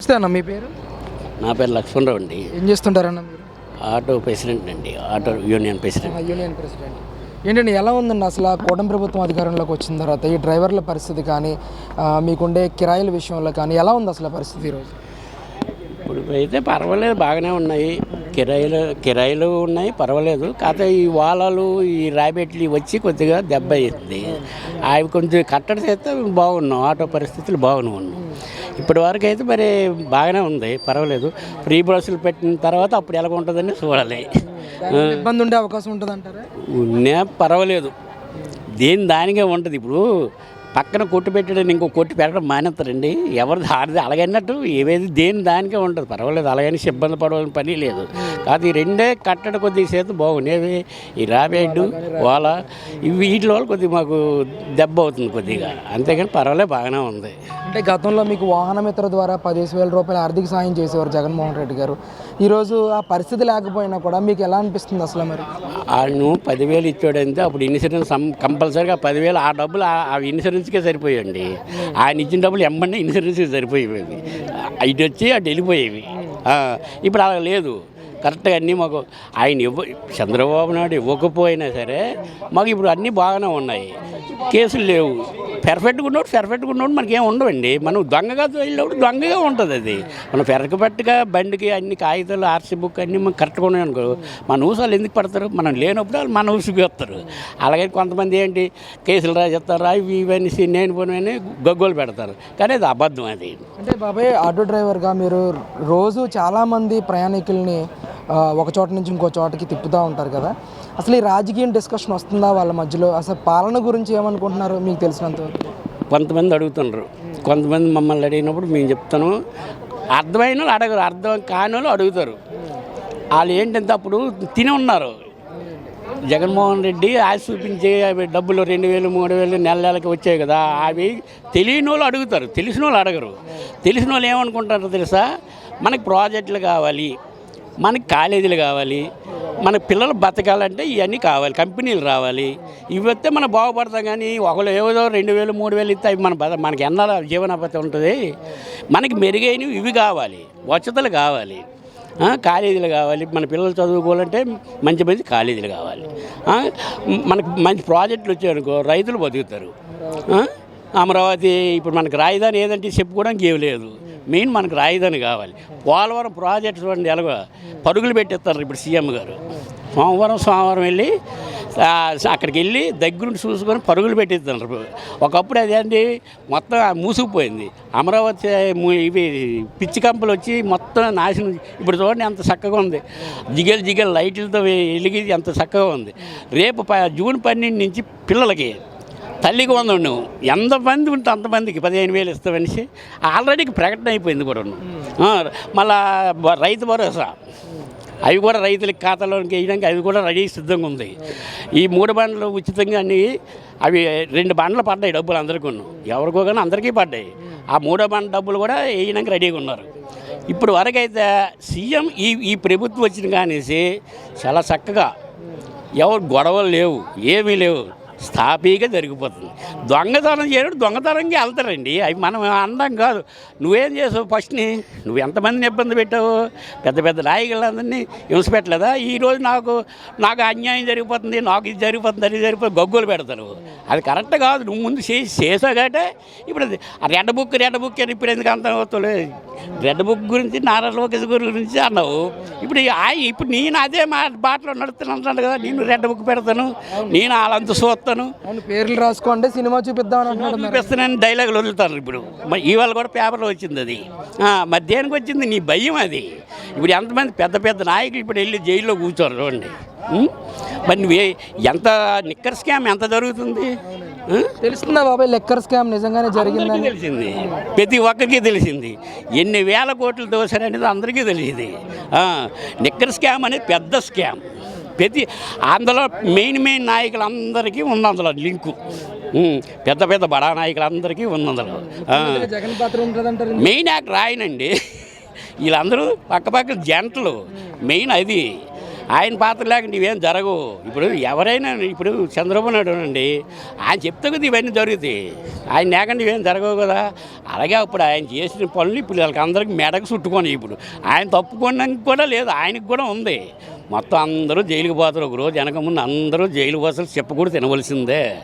నమస్తే అన్న మీ పేరు? నా పేరు లక్ష్మణరావు అండి. ఏం చేస్తుంటారన్న మీరు? ఆటో ప్రెసిడెంట్ అండి. Auto union president. Union president. ఏంటండి ఎలా ఉందండి అసలు కూటమి ప్రభుత్వం అధికారంలోకి వచ్చిన తర్వాత? ఈ డ్రైవర్ల పరిస్థితి కానీ మీకుండే కిరాయిల విషయంలో కానీ ఎలా ఉంది అసలు పరిస్థితి ఈరోజు? ఇప్పుడు అయితే పర్వాలేదు బాగానే ఉన్నాయి. కిరాయిలు కిరాయిలు ఉన్నాయి పర్వాలేదు. కాకపోతే ఈ వాలాలు ఈ రాబెట్లు వచ్చి కొద్దిగా దెబ్బ అయ్యింది అవి కొంచెం కట్టడి చేస్తే బాగున్నాం. ఆటో పరిస్థితులు బాగానే ఉన్నాం ఇప్పటి వరకు అయితే మరి బాగానే ఉంది పర్వాలేదు. ఫ్రీ బస్సులు పెట్టిన తర్వాత అప్పుడు ఎలా ఉంటుందని చూడాలి. ఇబ్బంది ఉండే అవకాశం ఉంటుంది అంటారా ఉన్నా పర్వాలేదు. దేని దానికే ఉంటుంది ఇప్పుడు. పక్కన కొట్టు పెట్టడం ఇంకో కొట్టు పెట్టడం మానేస్తారండి. ఎవరిది ఆడది అలాగన్నట్టు ఏవేది దేని దానికే ఉంటుంది. పర్వాలేదు అలాగని ఇబ్బంది పడవలసిన పని లేదు. కాదు ఈ రెండే కట్టడం కొద్దిగా సేత బాగుండేవి ఈ రాబేడ్డు ఓలా ఇవి వీటి వల్ల కొద్దిగా మాకు దెబ్బ అవుతుంది కొద్దిగా. అంతేగాని పర్వాలేదు బాగానే ఉంది. అంటే గతంలో మీకు వాహనమిత్ర ద్వారా పదిహేను వేల రూపాయల ఆర్థిక సాయం చేసేవారు జగన్మోహన్ రెడ్డి గారు. ఈరోజు ఆ పరిస్థితి లేకపోయినా కూడా మీకు ఎలా అనిపిస్తుంది అసలు మరి? ఆయన పదివేలు ఇచ్చాడంటే అప్పుడు ఇన్సూరెన్స్ కం- కంపల్సరీగా పదివేలు ఆ డబ్బులు ఆ- ఇన్సూరెన్స్కే సరిపోయండి. ఆయన ఇచ్చిన డబ్బులు ఎమ్మంటే ఇన్సూరెన్స్కి సరిపోయేవి. ఇటు వచ్చి అటు వెళ్ళిపోయేవి. ఇప్పుడు అలా లేదు. కరెక్ట్గా అన్నీ మాకు ఆయన ఇవ్వ చంద్రబాబు నాయుడు ఇవ్వకపోయినా సరే మాకు ఇప్పుడు అన్నీ బాగానే ఉన్నాయి. కేసులు లేవు. పెర్ఫెక్ట్గా ఉన్నప్పుడు పెర్ఫెక్ట్గా ఉన్నప్పుడు మనకేం ఉండవండి. మనం దొంగగా వెళ్ళినప్పుడు దొంగగా ఉంటుంది అది. మనం పెరగబట్టుగా బండికి అన్ని కాగితాలు ఆర్సీ బుక్ అన్నీ మనం కరెక్ట్గా ఉన్నాయి అనుకో మన ఊసాలు ఎందుకు పడతారు? మనం లేనప్పుడు వాళ్ళు మన ఊసుకు వస్తారు. అలాగే కొంతమంది ఏంటి కేసులు రాజేస్తారు అవి ఇవన్నీ నేను పోనీ గగ్గోలు పెడతారు. కానీ అది అబద్ధం అది. అంటే బాబాయ్ ఆటో డ్రైవర్గా మీరు రోజు చాలామంది ప్రయాణికుల్ని ఒక చోట నుంచి ఇంకో చోటకి తిప్పుతూ ఉంటారు కదా. అసలు ఈ రాజకీయం డిస్కషన్ వస్తుందా వాళ్ళ మధ్యలో? అసలు పాలన గురించి ఏమనుకుంటున్నారు? మీకు తెలిసినంత కొంతమంది అడుగుతున్నారు కొంతమంది మమ్మల్ని అడిగినప్పుడు మేము చెప్తాను. అర్థమైన వాళ్ళు అడగరు. అర్థం కాని వాళ్ళు అడుగుతారు. వాళ్ళు ఏంటంటే అప్పుడు తిని ఉన్నారు. జగన్మోహన్ రెడ్డి ఆశ చూపించే అవి డబ్బులు రెండు వేలు మూడు వేలు నెల నెలకి వచ్చాయి కదా. అవి తెలియని వాళ్ళు అడుగుతారు. తెలిసిన వాళ్ళు అడగరు. తెలిసిన వాళ్ళు ఏమనుకుంటారో తెలుసా? మనకి ప్రాజెక్టులు కావాలి. మనకి కాలేజీలు కావాలి మన పిల్లలు బతకాలంటే ఇవన్నీ కావాలి కంపెనీలు రావాలి. ఇవి వస్తే మనం బాగుపడతాం కానీ ఒకళ్ళు ఏదో రెండు వేలు మూడు వేలు ఇస్తే అవి మన బత మనకి ఎన్నో జీవనోపాధి ఉంటుంది? మనకి మెరుగైనవి ఇవి కావాలి వసతులు కావాలి. కాలేజీలు కావాలి మన పిల్లలు చదువుకోవాలంటే మంచి మంచి కాలేజీలు కావాలి. మనకు మంచి ప్రాజెక్టులు వచ్చాయనుకో రైతులు బతుకుతారు. అమరావతి ఇప్పుడు మనకు రాజధాని ఏదంటే చెప్పుకోవడానికి ఏమి లేదు. మెయిన్ మనకు రాజధాని కావాలి. పోలవరం ప్రాజెక్ట్ చూడండి ఎలాగో పరుగులు పెట్టిస్తారు ఇప్పుడు సీఎం గారు. సోమవారం సోమవారం వెళ్ళి అక్కడికి వెళ్ళి దగ్గరుండి చూసుకొని పరుగులు పెట్టిస్తున్నారు. ఒకప్పుడు అదేంటి మొత్తం మూసుకుపోయింది. అమరావతి ఇవి పిచ్చి కంపలు వచ్చి మొత్తం నాశనం ఇప్పుడు చూడండి ఎంత చక్కగా ఉంది. జిగలు జిగేలు లైట్లతో వెలిగి ఎంత చక్కగా ఉంది. రేపు ప జూన్ పన్నెండు నుంచి పిల్లలకి తల్లికి వంద నువ్వు ఎంతమంది ఉంటే అంతమందికి పదిహేను వేలు ఇస్తామనేసి ఆల్రెడీ ప్రకటన అయిపోయింది కూడా మళ్ళా రైతు భరోసా. అవి కూడా రైతులకి ఖాతాలోకి వేయడానికి అవి కూడా రెడీ సిద్ధంగా ఉంది. ఈ మూడు బండ్లు ఉచితంగా అన్ని అవి రెండు బండ్లు పడ్డాయి డబ్బులు అందరికీ ఎవరికో కానీ అందరికీ పడ్డాయి. ఆ మూడో బండ్ల డబ్బులు కూడా వేయడానికి రెడీగా ఉన్నారు. ఇప్పుడు వరకైతే సీఎం ఈ ఈ ప్రభుత్వం వచ్చిన కానిసి చాలా చక్కగా ఎవరు గొడవలు లేవు ఏమీ లేవు. స్థాపీగా జరిగిపోతుంది. దొంగతనం చేయడం దొంగతనంగా వెళ్తారండి. అవి మనం అండం కాదు. నువ్వేం చేసావు ఫస్ట్ని? నువ్వు ఎంతమందిని ఇబ్బంది పెట్టావు? పెద్ద పెద్ద నాయకులందరినీ హింసపెట్టలేదా ఈరోజు నాకు నాకు అన్యాయం జరిగిపోతుంది నాకు ఇది జరిగిపోతుంది అది జరిగిపోతుంది గగ్గులు పెడతారు. అది కరెక్ట్ కాదు. నువ్వు ముందు చేసి చేసావు కాబట్టి ఇప్పుడు అది ఆ రెడ్ బుక్ రెడ్ బుక్ అని ఇప్పుడు ఎందుకు అంత అవుతుంది రెడ్ బుక్ గురించి నారా లోకేష్ గురించి అన్నావు. ఇప్పుడు ఇప్పుడు నేను అదే మా బాటలో నడుస్తున్నాను కదా నేను రెడ్ బుక్ పెడతాను నేను వాళ్ళంతా చూస్తాను. పేర్లు రాసుకోండి సినిమా మరి. చూపిస్తానని డైలాగులు వదులుతారు ఇప్పుడు. ఇవాళ కూడా పేపర్లో వచ్చింది అది. దేనికి వచ్చింది నీ భయం అది. ఇప్పుడు ఎంతమంది పెద్ద పెద్ద నాయకులు ఇప్పుడు వెళ్ళి జైల్లో కూర్చోరు చూడండి? మరి నువ్వే ఎంత నిక్కర్ స్కామ్ ఎంత జరుగుతుంది? తెలుస్తుందా బాబాయ్? లెక్కర్ స్కామ్ నిజంగానే జరిగిందని. తెలిసింది. ప్రతి ఒక్కరికి తెలిసింది. ఎన్ని వేల కోట్లు దోశారనేది అందరికీ తెలిసింది ఆ, నిక్కర్ స్కామ్ అనేది పెద్ద స్కామ్. ప్రతి అందులో మెయిన్ మెయిన్ నాయకులందరికీ ఉంది అందులో లింకు పెద్ద పెద్ద బడా నాయకులందరికీ ఉంది అందులో మెయిన్ యాక్టర్ ఆయనండి వీళ్ళందరూ పక్కపక్క జంటలు. మెయిన్ అది. ఆయన పాత్ర లేకుండా ఇవేం జరగవు. ఇప్పుడు ఎవరైనా ఇప్పుడు చంద్రబాబు నాయుడు అండి ఆయన చెప్తే కదా ఇవన్నీ జరుగుతాయి. ఆయన లేకుండా ఏం జరగవు కదా. అలాగే అప్పుడు ఆయన చేసిన పనులు ఇప్పుడు వాళ్ళకి అందరికి మెడకు చుట్టుకొని ఇప్పుడు. ఆయన తప్పుకోవడానికి కూడా లేదు ఆయనకు కూడా ఉంది. మొత్తం అందరూ జైలుకి పోతారు. ఒకరోజు వెనక ముందు అందరూ జైలు పోసలు చెప్పకూడదు కూడా తినవలసిందే.